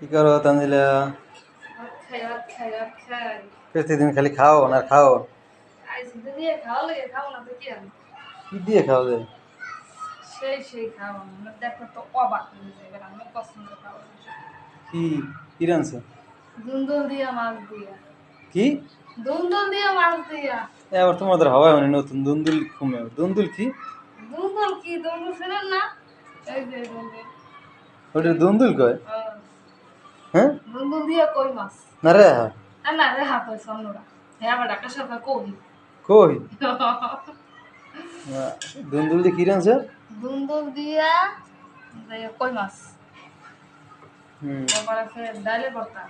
কি করো তানজিলা? প্রতিদিন খালি খাও না খাও? দিয়ে খাও না কি দিয়ে খাও যায় সেই সেই খাওয়া। দেখো তো অবাক হয়ে যাবে আমার পছন্দ খাওয়া কি কি রানছো দুন্দুল দিয়া মাছ দিয়া। কি? দুন্দুল দিয়া মাছ দিয়া। এবার তোমাদের হওয়াই মানে নতুন দুন্দুল দুন্দুল কি? দুন্দুল কি? দুন্দুল ছিলেন না? এই যে দুন্দুল ওটা দুন্দুল কয়? হ্যাঁ, দিয়া কই মাছ? না রে না না রে হাত হয়েছে অন্যরা হ্যাঁ আবার ডাক্তার সাহেব কই? কই? দুন্দুল দিয়ে কি রানছো দুন্দুল দিয়া কই মাছ? হুম। তারপর ডালে ভর্তা।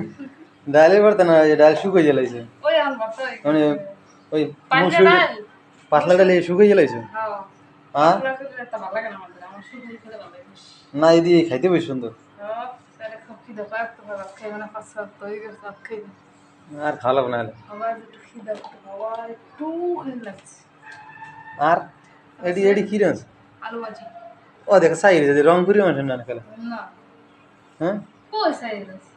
ডালে পারতে না ডাল শুকিয়ে জ্বালাইছে। ওই আম ভর্তা মানে ওই পাতলা ডালে। শুকিয়ে জ্বালাইছে? হ্যাঁ। হ্যাঁ? না এই দিয়ে খাইতে বেশ সুন্দর। হ্যাঁ। খিদে পায় ভাত খাইবে না পাঁচ সাত হয়ে গেছে ভাত খাইবে। আর খাওয়া লাগবে না। আবার একটু খিদে আবার একটু লাগছে। আর এডি এডি কি আলু ভাজি। ও দেখো সাই যে রংপুরি মানুষ না খেলা। না। হ্যাঁ? কই সাইজ আছে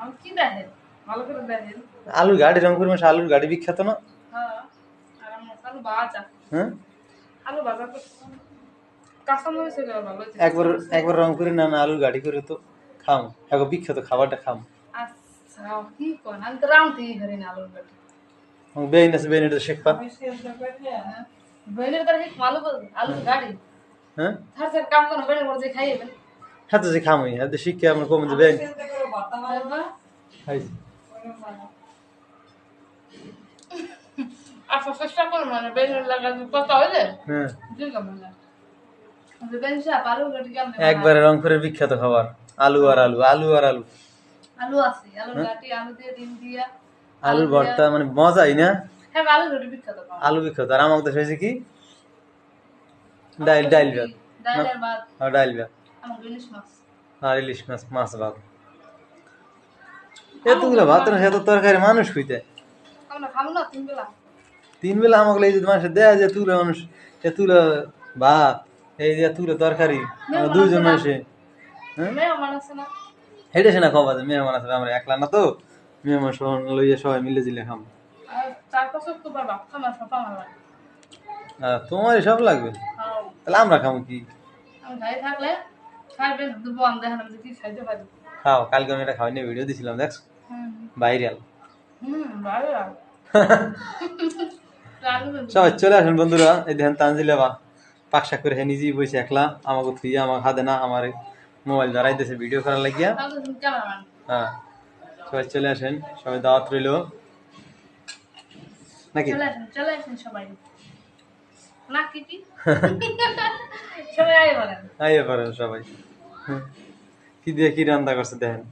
আমি কি দেখেন? ভালো করে দেখেন। আলুর গাড়ি রংপুরি মানুষ আলুর গাড়ি বিখ্যাত না? হ্যাঁ আর ভাজা। হ্যাঁ? আলু একবার একবার রংপুরি না আলুর গাড়ি করে তো। খাম একবার বিখ্যাত খাবারটা খাম। আচ্ছা বেইন আছে শেখপা। তার মালু আলুর গাড়ি। হ্যাঁ? স্যার কাম করো খাইয়ে হ্যাঁ তো যে খামই হ্যাঁ তো শিক্ষা আমার কমে যে বেইন। আর চেষ্টা করো মানে বেলের লাগা কথা হইলে। হ্যাঁ। একবারে রংপুরের বিখ্যাত খাবার। আলু আর আলু আলু আর আলু। আলু আছে আলুর গাড়ি আলু দিয়ে ডিম দিয়া আলুর ভর্তা মানে মজাই না? হ্যাঁ আলুর গাড়ি বিখ্যাত আলু বিখ্যাত। আর আমাকে দেশে হয়েছে কি? ডাইল ডাইল ভাত। ডালের ভাত। আর ডাইল ভাত। আমার ইলিশ মাছ। আর ইলিশ মাছ মাছ ভাত। এতগুলো ভাত না এত তরকারি মানুষ খুঁজতে আমরা খাব না তিন বেলা। তিন বেলা আমাকে এই যে মানুষ দেয়া যে তুলে মানুষ এতুলো ভাত এই যে তুলে তরকারি দুইজন হেঁটে সে না খাওয়া মেহমান আছে আমরা একলা না তো। মেহমান সহ লইয়ে সবাই মিলে জিলে খাম। তোমার সব লাগবে? হ্যাঁ। তাহলে আমরা খাব কি? খাও কালকে আমি এটা খাওয়াই নিয়ে ভিডিও দিছিলাম হুম। ভাইরাল সবাই চলে আসেন বন্ধুরা এই দেখেন তানজিলা বা পাকশাক করে হ্যাঁ নিজেই বসে একলা আমাকে থুইয়া আমার হাতে না আমার। মোবাইল ধরাই দিয়েছে ভিডিও করার লাগিয়া। হ্যাঁ সবাই চলে আসেন সবাই দাওয়াত রইল। নাকি? চলে আসেন কি বলেন সবাই কি দিয়ে কি রান্না করছে দেখেন।